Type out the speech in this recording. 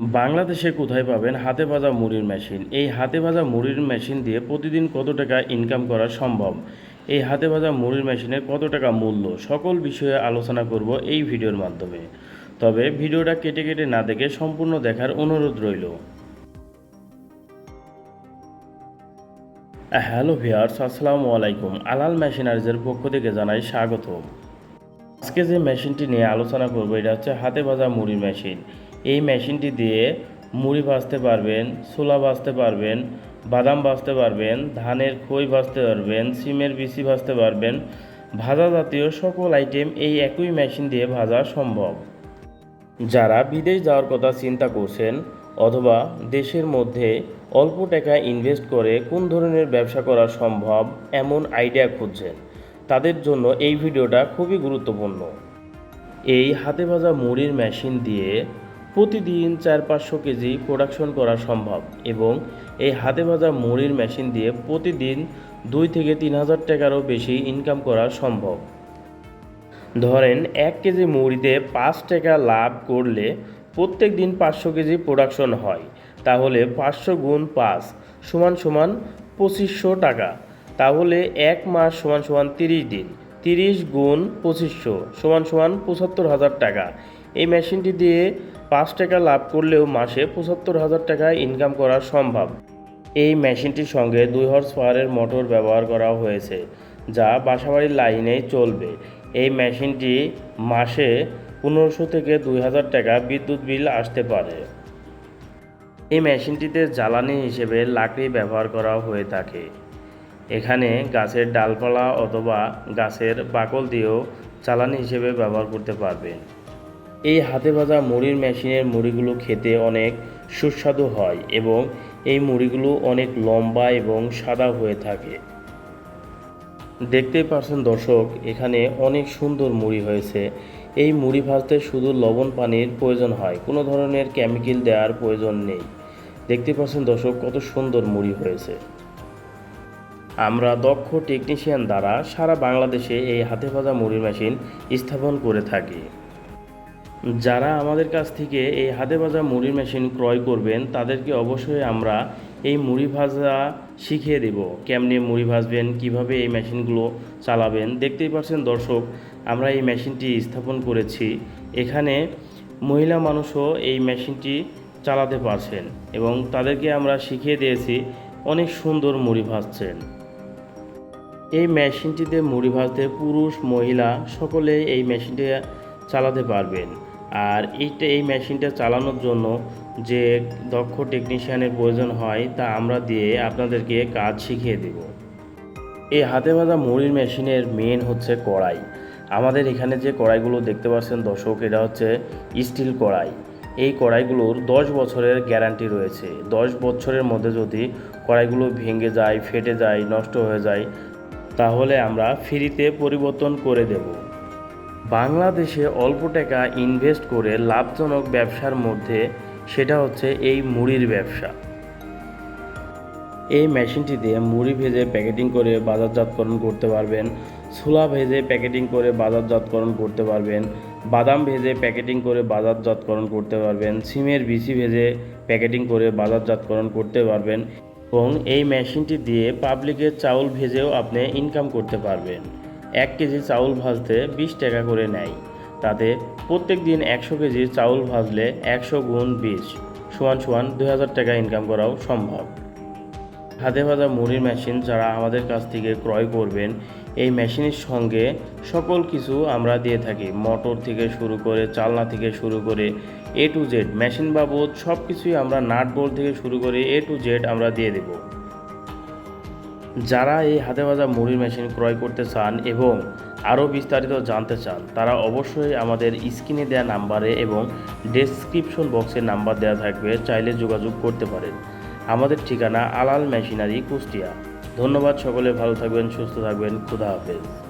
বাংলাদেশে কোথায় পাবেন হাতে ভাজা মুড়ির মেশিন? এই হাতে ভাজা মুড়ির মেশিন দিয়ে প্রতিদিন কত টাকা ইনকাম করা সম্ভব? এই হাতে ভাজা মুড়ির মেশিনের কত টাকা মূল্য? সকল বিষয়ে আলোচনা করব এই ভিডিওর মাধ্যমে। তবে ভিডিওটা কেটে কেটে না দেখে সম্পূর্ণ দেখার অনুরোধ রইল। হ্যালো ভিয়ার্স আসসালামু আলাইকুম। আলাল মেশিনারিজের পক্ষ থেকে জানাই স্বাগত আজকে যে মেশিনটি নিয়ে আলোচনা করব, এটা হচ্ছে হাতে ভাজা মুড়ির মেশিন। এই মেশিনটি দিয়ে মুড়ি ভাজতে পারবেন, ছোলা ভাজতে পারবেন, বাদাম ভাজতে পারবেন, ধানের খই ভাজতে পারবেন, সিমের বিচি ভাজতে পারবেন। ভাজা জাতীয় সকল আইটেম এই একই মেশিন দিয়ে ভাজা সম্ভব। যারা বিদেশ যাওয়ার কথা চিন্তা করছেন অথবা দেশের মধ্যে অল্প টাকা ইনভেস্ট করে কোন ধরনের ব্যবসা করা সম্ভব এমন আইডিয়া খুঁজছেন, তাদের জন্য এই ভিডিওটা খুবই গুরুত্বপূর্ণ। এই হাতে ভাজা মুড়ির মেশিন দিয়ে প্রতিদিন চার পাঁচশো কেজি প্রোডাকশন করা সম্ভব এবং এই হাতে ভাজা মুড়ির মেশিন দিয়ে প্রতিদিন দুই থেকে তিন হাজার টাকারও বেশি ইনকাম করা সম্ভব। ধরেন এক কেজি মুড়িতে পাঁচ টাকা লাভ করলে প্রত্যেক দিন পাঁচশো কেজি প্রোডাকশন হয়। তাহলে পাঁচশো গুণ পাঁচ সমান সমান পঁচিশশো টাকা। তাহলে এক মাস সমান সমান তিরিশ দিন, তিরিশ গুণ পঁচিশশো সমান সমান পঁচাত্তর হাজার টাকা। এই মেশিনটি দিয়ে পাঁচ টাকা লাভ করলেও মাসে পঁচাত্তর হাজার টাকা ইনকাম করা সম্ভব। এই মেশিনটির সঙ্গে দুই হর্স পাওয়ারের মোটর ব্যবহার করা হয়েছে, যা বাসাবাড়ির লাইনেই চলবে। এই মেশিনটি মাসে পনেরোশো থেকে দুই হাজার টাকা বিদ্যুৎ বিল আসতে পারে। এই মেশিনটিতে জ্বালানি হিসেবে লাকড়ি ব্যবহার করা হয়ে থাকে। এখানে গাছের ডালপালা অথবা গাছের বাকল দিয়েও জ্বালানি হিসেবে ব্যবহার করতে পারবেন। এই হাতে ভাজা মুড়ির মেশিনের মুড়িগুলো খেতে অনেক সুস্বাদু হয় এবং এই মুড়িগুলো অনেক লম্বা এবং সাদা হয়ে থাকে। দেখতেই পারছেন দর্শক, এখানে অনেক সুন্দর মুড়ি হয়েছে। এই মুড়ি ভাজতে শুধু লবণ পানির প্রয়োজন হয়, কোনো ধরনের কেমিক্যাল দেওয়ার প্রয়োজন নেই। দেখতে পাচ্ছেন দর্শক, কত সুন্দর মুড়ি হয়েছে। আমরা দক্ষ টেকনিশিয়ান দ্বারা সারা বাংলাদেশে এই হাতে ভাজা মুড়ির মেশিন স্থাপন করে থাকি। যারা আমাদের কাছ থেকে এই হাতে ভাজা মুড়ির মেশিন ক্রয় করবেন, তাদেরকে অবশ্যই আমরা এই মুড়ি ভাজা শিখিয়ে দেব। কেমনে মুড়ি ভাজবেন, কীভাবে এই মেশিনগুলো চালাবেন। দেখতেই পাচ্ছেন দর্শক, আমরা এই মেশিনটি স্থাপন করেছি। এখানে মহিলা মানুষও এই মেশিনটি চালাতে পারছেন এবং তাদেরকে আমরা শিখিয়ে দিয়েছি অনেক সুন্দর মুড়ি ভাজছেন। এই মেশিনটিতে মুড়ি ভাজতে পুরুষ, মহিলা সকলে এই মেশিনটি চালাতে পারবেন। আর এইটা, এই মেশিনটা চালানোর জন্য যে দক্ষ টেকনিশিয়ানের প্রয়োজন হয়, তা আমরা দিয়ে আপনাদেরকে কাজ শিখিয়ে দেব। এই হাতে ভাজা মুড়ির মেশিনের মেন হচ্ছে কড়াই। আমাদের এখানে যে কড়াইগুলো দেখতে পাচ্ছেন দর্শক, এটা হচ্ছে স্টিল কড়াই। এই কড়াইগুলোর দশ বছরের গ্যারান্টি রয়েছে। দশ বছরের মধ্যে যদি কড়াইগুলো ভেঙে যায়, ফেটে যায়, নষ্ট হয়ে যায়, তাহলে আমরা ফ্রিতে পরিবর্তন করে দেব। বাংলাদেশে অল্প টাকা ইনভেস্ট করে লাভজনক ব্যবসার মধ্যে সেটা হচ্ছে এই মুড়ির ব্যবসা। এই মেশিনটি দিয়ে মুড়ি ভেজে প্যাকেটিং করে বাজারজাতকরণ করতে পারবেন, ছোলা ভেজে প্যাকেটিং করে বাজারজাতকরণ করতে পারবেন, বাদাম ভেজে প্যাকেটিং করে বাজারজাতকরণ করতে পারবেন, সিমের বিচি ভেজে প্যাকেটিং করে বাজারজাতকরণ করতে পারবেন এবং এই মেশিনটি দিয়ে পাবলিকের চাউল ভেজেও আপনি ইনকাম করতে পারবেন। এক কেজি চাউল ভাজতে বিশ টাকা করে নেয়। তাতে প্রত্যেক দিন একশো কেজি চাউল ভাজলে একশো গুণ বিশ সমান সমান দুই হাজার টাকা ইনকাম করাও সম্ভব। হাতে ভাজা মুড়ির মেশিন যারা আমাদের কাছ থেকে ক্রয় করবেন, এই মেশিনের সঙ্গে সকল কিছু আমরা দিয়ে থাকি। মোটর থেকে শুরু করে, চালনা থেকে শুরু করে এ টু জেড মেশিন বাবদ সব কিছুই আমরা নাট বোল্ট থেকে শুরু করে এ টু জেড আমরা দিয়ে দেব। যারা এই হাতে ভাজা মুড়ির মেশিন ক্রয় করতে চান এবং আরও বিস্তারিত জানতে চান, তারা অবশ্যই আমাদের স্ক্রিনে দেওয়া নাম্বারে এবং ডেসক্রিপশন বক্সে নাম্বার দেওয়া থাকবে, চাইলে যোগাযোগ করতে পারেন। আমাদের ঠিকানা আলাল মেশিনারি কুষ্টিয়া। ধন্যবাদ সকলে, ভালো থাকবেন, সুস্থ থাকবেন, খুদা হাফেজ।